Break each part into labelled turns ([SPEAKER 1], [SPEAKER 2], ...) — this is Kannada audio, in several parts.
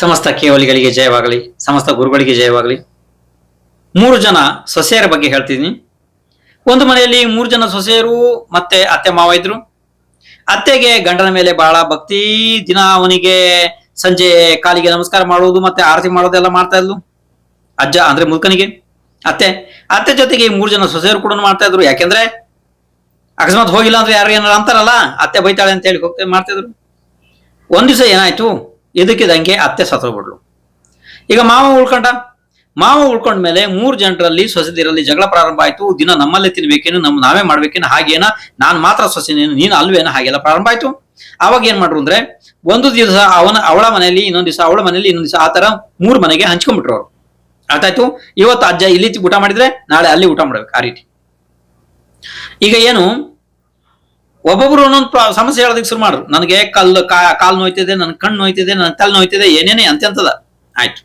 [SPEAKER 1] ಸಮಸ್ತ ಕೇವಲಿಗಳಿಗೆ ಜಯವಾಗಲಿ, ಸಮಸ್ತ ಗುರುಗಳಿಗೆ ಜಯವಾಗಲಿ. ಮೂರು ಜನ ಸೊಸೆಯರ ಬಗ್ಗೆ ಹೇಳ್ತಿದ್ದೀನಿ. ಒಂದು ಮನೆಯಲ್ಲಿ ಮೂರು ಜನ ಸೊಸೆಯರು, ಮತ್ತೆ ಅತ್ತೆ, ಮಾವ ಇದ್ರು. ಅತ್ತೆಗೆ ಗಂಡನ ಮೇಲೆ ಬಹಳ ಭಕ್ತಿ. ದಿನ ಅವನಿಗೆ ಸಂಜೆ ಕಾಲಿಗೆ ನಮಸ್ಕಾರ ಮಾಡುವುದು, ಮತ್ತೆ ಆರತಿ ಮಾಡೋದೆಲ್ಲ ಮಾಡ್ತಾ ಇದ್ಲು. ಅಜ್ಜ ಅಂದ್ರೆ ಮುದುಕನಿಗೆ. ಅತ್ತೆ ಅತ್ತೆ ಜೊತೆಗೆ ಈ ಮೂರು ಜನ ಸೊಸೆಯರು ಕೂಡ ಮಾಡ್ತಾ ಇದ್ರು. ಯಾಕೆಂದ್ರೆ ಅಕಸ್ಮಾತ್ ಹೋಗಿಲ್ಲ ಅಂದ್ರೆ ಯಾರು ಏನಾರ ಅಂತಾರಲ್ಲ, ಅತ್ತೆ ಬೈತಾಳೆ ಅಂತ ಹೇಳಿ ಹೋಗ್ತಾ ಮಾಡ್ತಿದ್ರು ಒಂದ್ ದಿವಸ ಏನಾಯ್ತು? ಇದಕ್ಕಿದಂಗೆ ಅತ್ತೆ ಸತ್ತೋಗ್ಬಿಡ್ಲು ಈಗ ಮಾವ ಉಳ್ಕೊಂಡ? ಮಾವ ಉಳ್ಕೊಂಡ್ಮೇಲೆ ಮೂರ್ ಜನರಲ್ಲಿ ಸೊಸೆದಿರಲ್ಲಿ ಜಗಳ ಪ್ರಾರಂಭ ಆಯ್ತು. ದಿನ ನಮ್ಮಲ್ಲೇ ತಿನ್ಬೇಕೇನು, ನಮ್ ನಾವೇ ಮಾಡ್ಬೇಕೇನು, ಹಾಗೇನ? ನಾನ್ ಮಾತ್ರ ಸೊಸೆನೇನು, ನೀನು ಅಲ್ವೇನ? ಹಾಗೆಲ್ಲ ಪ್ರಾರಂಭ ಆಯ್ತು. ಅವಾಗ ಏನ್ ಮಾಡ್ರು ಅಂದ್ರೆ, ಒಂದು ದಿವಸ ಅವನ, ಅವಳ ಮನೆಯಲ್ಲಿ, ಇನ್ನೊಂದ್ ದಿವಸ ಅವಳ ಮನೆಯಲ್ಲಿ, ಇನ್ನೊಂದ್ ದಿವಸ ಆತರ ಮೂರ್ ಮನೆಗೆ ಹಂಚ್ಕೊಂಡ್ಬಿಟ್ರು ಅವ್ರು. ಅರ್ಥಾಯ್ತು? ಇವತ್ತು ಅಜ್ಜ ಇಲ್ಲಿ ಊಟ ಮಾಡಿದ್ರೆ ನಾಳೆ ಅಲ್ಲಿ ಊಟ ಮಾಡ್ಬೇಕು ಆ ರೀತಿ. ಈಗ ಏನು? ಒಬ್ಬೊಬ್ರು ಒಂದೊಂದು ಸಮಸ್ಯೆ ಹೇಳೋದಕ್ಕೆ ಶುರು ಮಾಡ್ರು. ನನಗೆ ಕಲ್ಲು ಕಾಲು ನೋಯ್ತಿದೆ, ನನ್ ಕಣ್ಣು ನೋಯ್ತಿದೆ ನನ್ನ ತಲೆ ನೋಯ್ತಿದೆ, ಏನೇನೇ ಅಂತೆಂತದ ಆಯ್ತು.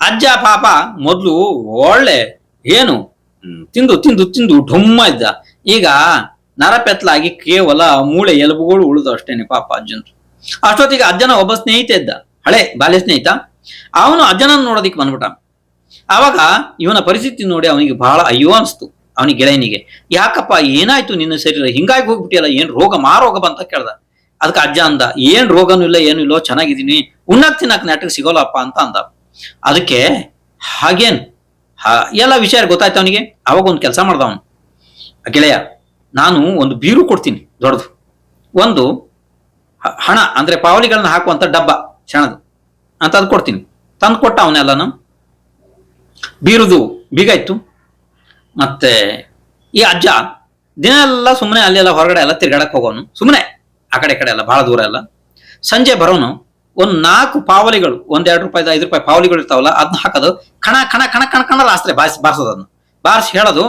[SPEAKER 1] ಅಜ್ಜ, ಪಾಪ ಮೊದಲು ಒಳ್ಳೆ ಏನು? ತಿಂದು ತಿಂದು ತಿಂದು ಢುಮ್ಮ ಇದ್ದ. ಈಗ ನರಪೆತ್ಲಾಗಿ ಕೇವಲ ಮೂಳೆ ಎಲುಬುಗಳು ಉಳಿದು ಅಷ್ಟೇನೆ ಪಾಪ ಅಜ್ಜಂದು ಅಷ್ಟೊತ್ತಿಗೆ ಅಜ್ಜನ ಒಬ್ಬ ಸ್ನೇಹಿತ ಇದ್ದ. ಹಳೆ ಬಾಲ್ಯ ಸ್ನೇಹಿತ. ಅವನು ಅಜ್ಜನನ್ನು ನೋಡೋದಿಕ್ ಬಂದ್ಬಿಟ್ಟ. ಆವಾಗ ಇವನ ಪರಿಸ್ಥಿತಿ ನೋಡಿ ಅವನಿಗೆ ಬಹಳ ಅಯ್ಯೋ ಅನಿಸ್ತು. ಅವನಿಗೆ ಗೆಳೆಯನಿಗೆ, ಯಾಕಪ್ಪ, ಏನಾಯ್ತು ನಿನ್ನ ಸರಿ ಹಿಂಗಾಗಿ ಹೋಗ್ಬಿಟ್ಟಿಯಲ್ಲ, ಏನ್ ರೋಗ ಮಾರೋಗ ಬಂತ? ಕೇಳ್ದ. ಅದಕ್ಕೆ ಅಜ್ಜ ಅಂದ, ಏನ್ ರೋಗನೂ ಇಲ್ಲ, ಏನು ಇಲ್ಲೋ, ಚೆನ್ನಾಗಿದ್ದೀನಿ. ಉಣ್ಣಕ್ ತಿನ್ನಕ್ ನಾಟಕ ಸಿಗೋಲ್ಲಪ್ಪ ಅಂತ ಅಂದ. ಅದಕ್ಕೆ, ಹಾಗೇನ್? ಎಲ್ಲ ವಿಷಯ ಗೊತ್ತಾಯ್ತು ಅವನಿಗೆ? ಅವಾಗ ಒಂದು ಕೆಲಸ ಮಾಡ್ದ ಅವನು. ಗೆಳೆಯ, ನಾನು ಒಂದು ಬೀರು ಕೊಡ್ತೀನಿ, ದೊಡ್ಡದು. ಒಂದು ಹಣ, ಅಂದ್ರೆ ಪಾವಲಿಗಳನ್ನ ಹಾಕುವಂತ ಡಬ್ಬ ಶಣದು ಅಂತ ಅದು ಕೊಡ್ತೀನಿ ತಂದು ಕೊಟ್ಟ ಅವನೆಲ್ಲನು. ಬೀರುದು, ಬೀಗ ಮತ್ತೆ ಈ ಅಜ್ಜ ದಿನ ಎಲ್ಲ ಸುಮ್ಮನೆ ಅಲ್ಲೆಲ್ಲ ಹೊರಗಡೆ ಎಲ್ಲ ತಿರ್ಗಾಡಕ್ ಹೋಗೋನು. ಸುಮ್ಮನೆ ಆ ಕಡೆ ಕಡೆ ಎಲ್ಲ ಬಹಳ ದೂರ ಎಲ್ಲ. ಸಂಜೆ ಬರೋನು, ಒಂದ್ ನಾಲ್ಕು ಪಾವಲಿಗಳು, ಒಂದ್ ಎರಡು ರೂಪಾಯಿ, ಐದು ರೂಪಾಯಿ ಪಾವಲಿಗಳು ಇರ್ತಾವಲ್ಲ ಅದನ್ನ ಹಾಕೋದು, ಕಣ ಕಣ ಕಣ ಕಣ ಕಣ ರಾಸ್ತ್ರೆ ಬಾರಿಸಿ ಬಾರಿಸೋದನ್ನು ಬಾರಿಸಿ ಹೇಳೋದು,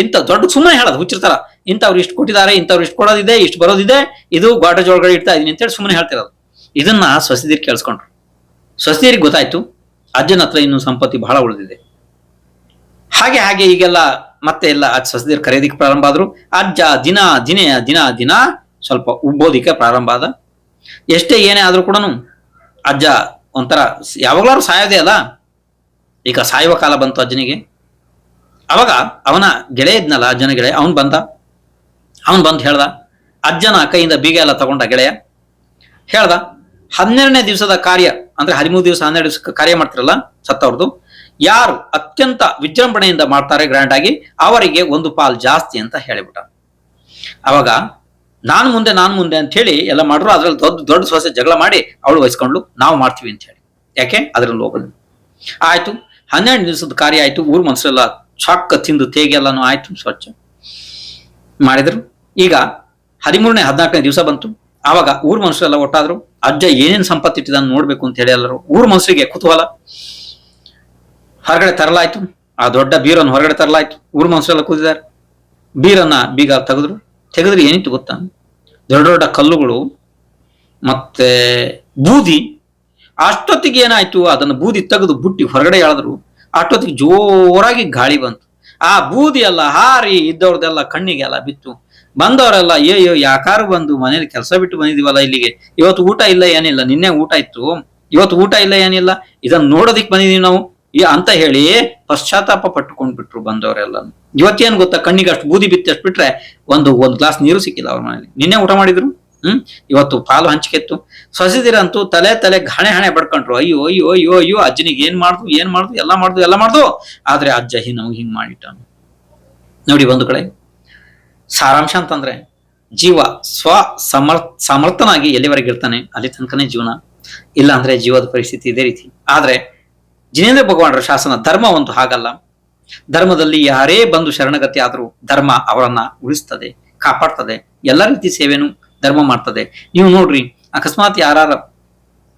[SPEAKER 1] ಇಂಥ ದೊಡ್ಡ ಸುಮ್ಮನೆ ಹೇಳೋದು, ಹುಚ್ಚಿರ್ತಾರ. ಇಂಥವ್ರು ಇಷ್ಟು ಕೊಟ್ಟಿದ್ದಾರೆ, ಇಂಥವ್ರು ಇಷ್ಟು ಕೊಡೋದಿದೆ, ಇಷ್ಟು ಬರೋದಿದೆ, ಇದು ಗಾಡ್ರೇಜ್ ಒಳಗಡೆ ಇಡ್ತಾ ಇದೀನಿ ಅಂತೇಳಿ ಸುಮ್ಮನೆ ಹೇಳ್ತಿರೋದು ಇದನ್ನ ಸೊಸೆದಿರ್ ಕೇಳಿಸ್ಕೊಂಡ್ರು. ಸೊಸೆದಿರಿಗೆ ಗೊತ್ತಾಯ್ತು, ಅಜ್ಜನ ಹತ್ರ ಇನ್ನು ಸಂಪತ್ತಿ ಬಹಳ ಉಳಿದಿದೆ. ಹಾಗೆ ಹಾಗೆ ಈಗೆಲ್ಲ ಮತ್ತೆ ಎಲ್ಲ ಅಜ್ಜ ಸಸದಿಯರು ಕರೆಯೋದಿಕ್ಕೆ ಪ್ರಾರಂಭ ಆದ್ರು. ಅಜ್ಜ ದಿನ, ದಿನೇ, ದಿನ ದಿನ ಸ್ವಲ್ಪ ಉಬ್ಬೋದಿಕ್ಕೆ ಪ್ರಾರಂಭ ಆದ. ಎಷ್ಟೇ ಏನೇ ಆದ್ರೂ ಕೂಡ ಅಜ್ಜ ಒಂಥರ ಯಾವಾಗ್ಲಾರು ಸಾಯೋದೇ ಅಲ್ಲ. ಈಗ ಸಾಯುವ ಕಾಲ ಬಂತು ಅಜ್ಜನಿಗೆ. ಅವಾಗ ಅವನ ಗೆಳೆಯ ಇದ್ನಲ್ಲ, ಅಜ್ಜನ ಗೆಳೆಯ, ಅವನು ಬಂದ. ಅವನು ಬಂದು ಹೇಳ್ದ, ಅಜ್ಜನ ಕೈಯಿಂದ ಬೀಗ ಎಲ್ಲ ತಗೊಂಡ ಗೆಳೆಯ. ಹೇಳ್ದ, ಹನ್ನೆರಡನೇ ದಿವಸದ ಕಾರ್ಯ, ಅಂದ್ರೆ ಹದಿಮೂರು ದಿವಸ, ಹನ್ನೆರಡು ದಿವಸ ಕಾರ್ಯ ಮಾಡ್ತಿರಲ್ಲ ಸತ್ತವ್ರದ್ದು ಯಾರು ಅತ್ಯಂತ ವಿಜೃಂಭಣೆಯಿಂದ ಮಾಡ್ತಾರೆ ಗ್ರ್ಯಾಂಡ್ ಆಗಿ ಅವರಿಗೆ ಒಂದು ಪಾಲ್ ಜಾಸ್ತಿ ಅಂತ ಹೇಳಿಬಿಟ್ಟ. ಅವಾಗ ನಾನು ಮುಂದೆ ನಾನು ಮುಂದೆ ಅಂತ ಹೇಳಿ ಎಲ್ಲ ಮಾಡ್ರು, ಅದ್ರಲ್ಲಿ ದೊಡ್ಡ ದೊಡ್ಡ ಸೊಸೆ ಜಗಳ ಮಾಡಿ ಅವಳು ವಹಿಸ್ಕೊಂಡ್ಲು ನಾವು ಮಾಡ್ತೀವಿ ಅಂತ ಹೇಳಿ. ಯಾಕೆ? ಅದ್ರಲ್ಲಿ ಹೋಗೋದು. ಆಯ್ತು, ಹನ್ನೆರಡು ದಿವಸದ ಕಾರ್ಯ ಆಯ್ತು, ಊರ್ ಮನ್ಸರೆಲ್ಲ ಚೊಕ್ಕ ತಿಂದು ತೇಗೆಲ್ಲಾನು ಆಯ್ತು, ಸ್ವಚ್ಛ ಮಾಡಿದ್ರು. ಈಗ ಹದಿಮೂರನೇ, ಹದಿನಾಲ್ಕನೇ ದಿವಸ ಬಂತು. ಆವಾಗ ಊರ್ ಮನುಷ್ಯರೆಲ್ಲ ಒಟ್ಟಾದ್ರು, ಅಜ್ಜ ಏನೇನ್ ಸಂಪತ್ತು ಇಟ್ಟಿದ್ದಾನೆ ನೋಡ್ಬೇಕು ಅಂತ ಹೇಳಿ ಎಲ್ಲರೂ, ಊರ್ ಮನುಷ್ಯರಿಗೆ ಕುತೂಹಲ. ಹೊರಗಡೆ ತರಲಾಯ್ತು. ಆ ದೊಡ್ಡ ಬೀರನ್ನು ಹೊರಗಡೆ ತರಲಾಯ್ತು. ಊರು ಮನುಷ್ಯರೆಲ್ಲ ಕೂತಿದ್ದಾರೆ. ಬೀರನ್ನ ಬೀಗ ತೆಗೆದ್ರು. ತೆಗೆದ್ರೆ ಏನಿತ್ತು ಗೊತ್ತಾ? ದೊಡ್ಡ ದೊಡ್ಡ ಕಲ್ಲುಗಳು, ಮತ್ತೆ ಬೂದಿ. ಅಷ್ಟೊತ್ತಿಗೆ ಏನಾಯ್ತು? ಅದನ್ನು ಬೂದಿ ತೆಗೆದು ಬುಟ್ಟಿ ಹೊರಗಡೆ ಎಳೆದ್ರು. ಅಷ್ಟೊತ್ತಿಗೆ ಜೋರಾಗಿ ಗಾಳಿ ಬಂತು. ಆ ಬೂದಿ ಎಲ್ಲ ಹಾರಿ ಇದ್ದವ್ರದೆಲ್ಲ ಕಣ್ಣಿಗೆಲ್ಲ ಬಿತ್ತು. ಬಂದವರೆಲ್ಲ ಅಯ್ಯೋ ಯಾಕಾರು ಬಂದು ಮನೇಲಿ ಕೆಲಸ ಬಿಟ್ಟು ಬಂದಿದೀವಲ್ಲ ಇಲ್ಲಿಗೆ? ಇವತ್ತು ಊಟ ಇಲ್ಲ ಏನಿಲ್ಲ, ನಿನ್ನೆ ಊಟ ಇತ್ತು. ಇವತ್ತು ಊಟ ಇಲ್ಲ ಏನಿಲ್ಲ. ಇದನ್ನ ನೋಡೋದಿಕ್ ಬಂದಿದೀವಿ ನಾವು. ಅಂತ ಹೇಳಿ ಪಶ್ಚಾತ್ತಾಪ ಪಟ್ಟುಕೊಂಡ್ಬಿಟ್ರು ಬಂದವರೆಲ್ಲ ಇವತ್ತೇನ್ ಗೊತ್ತಾ? ಕಣ್ಣಿಗೆ ಅಷ್ಟು ಬೂದಿ ಬಿತ್ತಿ ಅಷ್ಟು ಬಿಟ್ರೆ ಒಂದು ಒಂದು ಗ್ಲಾಸ್ ನೀರು ಸಿಕ್ಕಿಲ್ಲ ಅವ್ರ ಮನೇಲಿ. ನಿನ್ನೆ ಊಟ ಮಾಡಿದ್ರು? ಹ್ಮ್? ಇವತ್ತು ಪಾಲು ಹಂಚಿಕೆತ್ತು. ಸೊಸೆದಿರಂತೂ ತಲೆ ತಲೆ ಹಣೆ ಹಣೆ ಬಡ್ಕೊಂಡ್ರು. ಅಯ್ಯೋ ಅಯ್ಯೋ ಅಯ್ಯೋ ಅಯ್ಯೋ, ಅಜ್ಜನಿಗೆ ಏನ್ ಮಾಡ್ದು ಏನ್ ಮಾಡ್ದು, ಎಲ್ಲ ಮಾಡ್ದು ಎಲ್ಲ ಮಾಡ್ದು. ಆದ್ರೆ ಅಜ್ಜ ಹಿ ನಾವು ಹಿಂಗ್ ಮಾಡಿಟ್ಟ ನೋಡಿ ಒಂದು ಕಡೆ ಸಾರಾಂಶ ಅಂತಂದ್ರೆ ಜೀವ ಸ್ವ ಸಮರ್, ಸಮರ್ಥನಾಗಿ ಎಲ್ಲಿವರೆಗೆ ಇರ್ತಾನೆ, ಅಲ್ಲಿ ತನಕನೇ ಜೀವನ. ಇಲ್ಲ ಅಂದ್ರೆ ಜೀವದ ಪರಿಸ್ಥಿತಿ ಇದೇ ರೀತಿ. ಆದ್ರೆ ಜಿನೇಂದ್ರ ಭಗವಾನರ ಶಾಸನ ಧರ್ಮ ಒಂದು ಹಾಗಲ್ಲ. ಧರ್ಮದಲ್ಲಿ ಯಾರೇ ಬಂದು ಶರಣಗತಿ ಆದರೂ ಧರ್ಮ ಅವರನ್ನ ಉಳಿಸ್ತದೆ, ಕಾಪಾಡ್ತದೆ. ಎಲ್ಲ ರೀತಿ ಸೇವೆನೂ ಧರ್ಮ ಮಾಡ್ತದೆ. ನೀವು ನೋಡ್ರಿ, ಅಕಸ್ಮಾತ್ ಯಾರ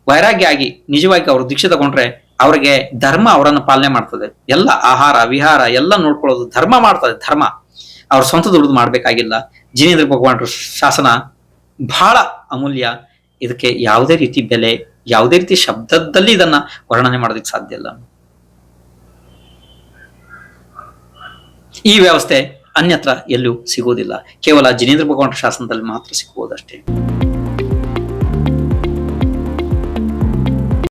[SPEAKER 1] ವೈರಾಗ್ಯ ಆಗಿ ನಿಜವಾಗಿ ಅವರು ದೀಕ್ಷೆ ತಗೊಂಡ್ರೆ ಅವ್ರಿಗೆ ಧರ್ಮ ಅವರನ್ನು ಪಾಲನೆ ಮಾಡ್ತದೆ. ಎಲ್ಲ ಆಹಾರ, ವಿಹಾರ ಎಲ್ಲ ನೋಡ್ಕೊಳ್ಳೋದು ಧರ್ಮ ಮಾಡ್ತದೆ, ಧರ್ಮ. ಅವ್ರ ಸ್ವಂತ ದುಡಿದು ಮಾಡ್ಬೇಕಾಗಿಲ್ಲ. ಜಿನೇಂದ್ರ ಭಗವಾನರ ಶಾಸನ ಬಹಳ ಅಮೂಲ್ಯ. ಇದಕ್ಕೆ ಯಾವುದೇ ರೀತಿ ಬೆಲೆ ಯಾವುದೇ ರೀತಿ ಶಬ್ದದಲ್ಲಿ ಇದನ್ನ ವರ್ಣನೆ ಮಾಡೋದಕ್ಕೆ ಸಾಧ್ಯ ಇಲ್ಲ. ಈ ವ್ಯವಸ್ಥೆ ಅನ್ಯತ್ರ ಎಲ್ಲೂ ಸಿಗುವುದಿಲ್ಲ ಕೇವಲ ಜಿನೇಂದ್ರ ಭಗವಂತ ಶಾಸನದಲ್ಲಿ ಮಾತ್ರ ಸಿಗುವುದಷ್ಟೇ